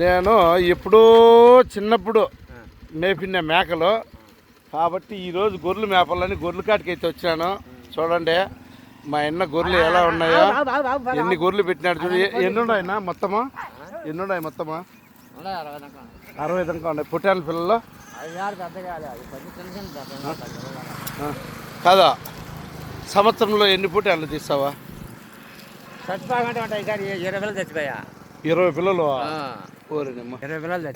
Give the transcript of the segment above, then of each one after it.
నేను ఎప్పుడో చిన్నప్పుడు మేపిన మేకలు. కాబట్టి ఈరోజు గొర్రెలు మేపాలని గొర్రెల కాటికి అయితే వచ్చాను. చూడండి మా అన్న గొర్రెలు ఎలా ఉన్నాయో. ఎన్ని గొర్రెలు పెట్టినాడు చూడు. ఎన్ని ఉన్నాయన్నా మొత్తమా? ఎన్ని ఉన్నాయి మొత్తమా అరవై దాకా ఉన్నాయి. పుట్టాల పిల్లలు. కాదా సంవత్సరంలో ఎన్ని పుట్టాలు తీస్తావా? ఇరవై చచ్చిపోయా ఇరవై పిల్లలు. ఓరేనమ్మా ఇరవై పిల్లలు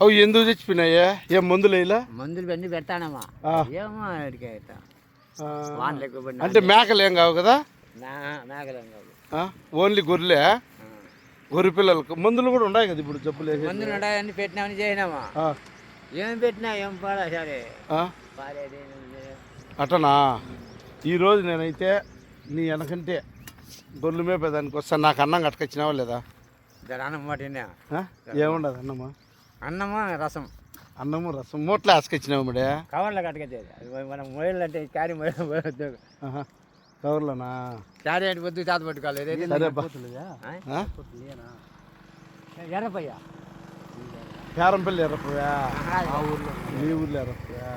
అవి ఎందుకు చచ్చిపోయినాయా ఏం మందులు వేయలా? మందులు అన్నీ పెడతానమ్మా. ఏమో అంటే మేకలు ఏం కావు కదా? నా- మేకలేం కాదు ఆ? ఓన్లీ గొర్రెలే. గొర్రె పిల్లలకు. మందులు కూడా ఉన్నాయి కదా ఇప్పుడు జబ్బులు. మందులు ఉన్నాయని పెట్టినామని చేసినామా? ఆ. ఏం పెట్టినా ఏం పాడా సరే. అటనా ఈరోజు నేనైతే నీ వెనకంటే గొర్రెలు మేపేదానికి వస్తాను నాకు అన్నం కట్టుకొచ్చినావా లేదా? అన్నం మాట తిన్నా. ఆ? ఏముండదు అన్నమా అన్నమా రసం అన్నము రసం మూట్లో వేసుకొచ్చినావు మడే కవర్లో కట్టుకొచ్చేది అది మనం మొయ్యలు అంటే క్యారీ మొయ్యలు ఆహా. కవర్లోనా క్యారీ అంటే పొద్దు చేత పట్టుకోవాలి ఇదైతే సరే బా ఆ? ఆ? ఎర్రపయ్య పేరంపల్లి ఎర్రపోయా మీ ఊర్లో ఎర్రపోయా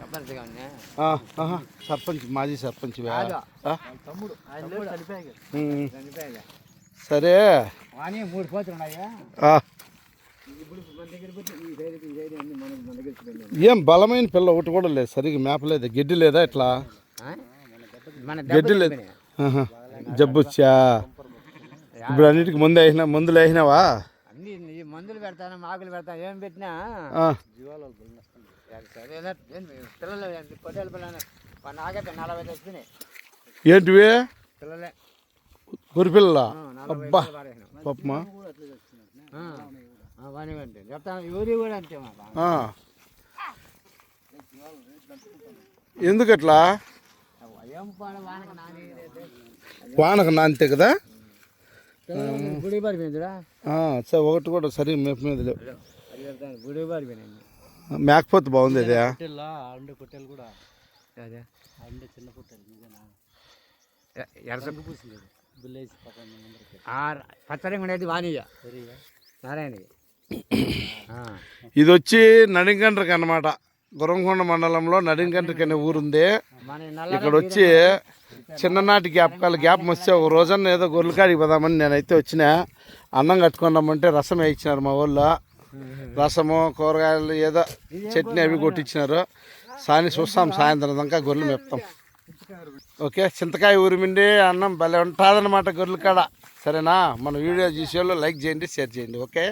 తప్పనిసరిగా ఉన్నాయి ఆ, ఆహా. సర్పంచ్ మాజీ సర్పంచ్ కాదు. తమ్ముడు సరే. మూడు. ఏం బలమైన పిల్ల ఒకటి కూడా లేదు. సరిగ్గా మేపలేదు గడ్డి లేదా ఇట్లా? గడ్డి లేదు. తిప్పినాయి. ఆహా. జబ్బు వచ్చా? ఇప్పుడు అన్నిటికి ముందు వేసిన మందులు ఈ మందులు పెడతాను ఆకులు పెడతాను ఏం పెట్టినా? పిల్లలు? పొట్టేలు పిల్లలు. నాకైతే నలభై తెచ్చినాయి. ఏంటివి? పిల్లలే. గురి పిల్ల ఆ, నలభై అబ్బా పిల్లలు పారేసినాం. పప్పమా ఆ, ఆ, వాణి అంటే చెప్తాను ఊరి కూడా అంతే మాకు ఆ. ఎందుకట్లా ఏం పాడ వానకు నాని వానకు నాంతే కదా పిల్లలు గుడి పారిపోయిందిరా ఆ, సరే ఒకటి కూడా సరే మేప మీద లేవు అది చెప్తాను గుడి పారిపోయినాయి మేకపోతే బాగుంది అదే అండు పొట్టెలు కూడా విలేజ్ పచ్చరంగా ఉండేది నారాయణకి. ఇది వచ్చి నడింగండ్రకి అన్నమాట. గురంకొండ మండలంలో నడింగండ్రకి అనే ఊరుంది ఇక్కడ వచ్చి చిన్ననాటి జ్ఞాపకాలు జ్ఞాపకం వస్తే ఒక రోజన్న ఏదో గొర్రెలకాడికి పోదామని నేనైతే వచ్చిన. అన్నం కట్టుకున్నామంటే రసం వేయించినారు మా వాళ్ళు. రసము కూరగాయలు ఏదో చట్నీ అవి కొట్టించినారు సాని చూస్తాం సాయంత్రం దాకా గొర్రెలు మెప్తాం. ఓకే చింతకాయ ఊరిమిండి అన్నం భలే ఉంటుందన్నమాట గొర్రెల కాడ. సరేనా? మన వీడియో చూసే వాళ్ళు లైక్ చేయండి షేర్ చేయండి ఓకే?